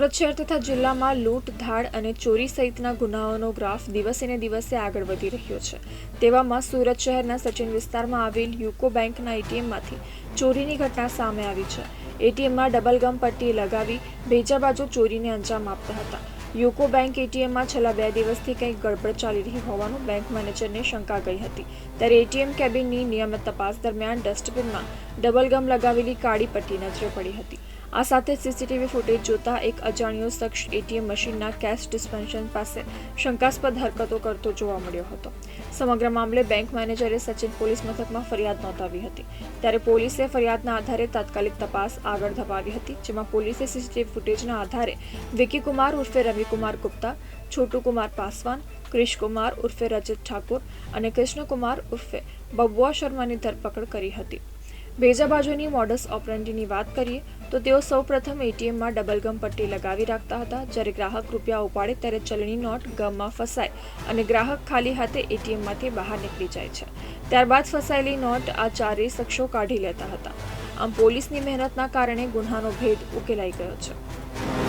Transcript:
સુરત શહેર તથા જિલ્લામાં લૂંટ, ધાડ અને ચોરી સહિતના ગુનાઓનો ગ્રાફ દિવસે ને દિવસે આગળ વધી રહ્યો છે. તેવામાં સુરત શહેરના સચિન વિસ્તારમાં આવેલ યુકો બેંકના એટીએમમાંથી ચોરીની ઘટના સામે આવી છે. એટીએમમાં ડબલ ગમ પટ્ટી લગાવી બેજા બાજુ ચોરીને અંજામ આપતા હતા. યુકો બેંક એટીએમમાં છેલ્લા બે દિવસથી કંઈક ગડબડ ચાલી રહી હોવાનું બેંક મેનેજરને શંકા ગઈ હતી. ત્યારે એટીએમ કેબિનની નિયમિત તપાસ દરમિયાન ડસ્ટબિનમાં ડબલ ગમ લગાવેલી કાળી પટ્ટી નજરે પડી હતી. આ સાથે સીસીટીવી ફૂટેજ જોતા એક અજાણ્યો શખ્સ એટીએમ મશીનના કેશ ડિસ્પેન્શન પાસે શંકાસ્પદ હરકતો કરતો જોવા મળ્યો હતો. સમગ્ર મામલે બેંક મેનેજરે સચિન પોલીસ મથકમાં ફરિયાદ નોંધાવી હતી. ત્યારે પોલીસે ફરિયાદના આધારે તાત્કાલિક તપાસ આગળ ધપાવી હતી, જેમાં પોલીસે સીસીટીવી ફૂટેજના આધારે વિકી કુમાર ઉર્ફે રવિકુમાર ગુપ્તા છોટુકુમાર પાસવાન, ક્રિશ કુમાર ઉર્ફે રજત ઠાકુર અને કૃષ્ણકુમાર ઉર્ફે બબુઆ શર્માની ધરપકડ કરી હતી. બેજા બાજુની મોડસ ઓપરેન્ડીની વાત કરીએ તો તેઓ સૌપ્રથમ એટીએમમાં ડબલ ગમ પટ્ટી લગાવી રાખતા હતા. જ્યારે ગ્રાહક રૂપિયા ઉપાડે ત્યારે ચલણી નોટ ગમમાં ફસાય અને ગ્રાહક ખાલી હાથે એટીએમમાંથી બહાર નીકળી જાય છે. ત્યારબાદ ફસાયેલી નોટ આ ચારેય શખ્સો કાઢી લેતા હતા. આમ પોલીસની મહેનતના કારણે ગુન્હાનો ભેદ ઉકેલાઈ ગયો છે.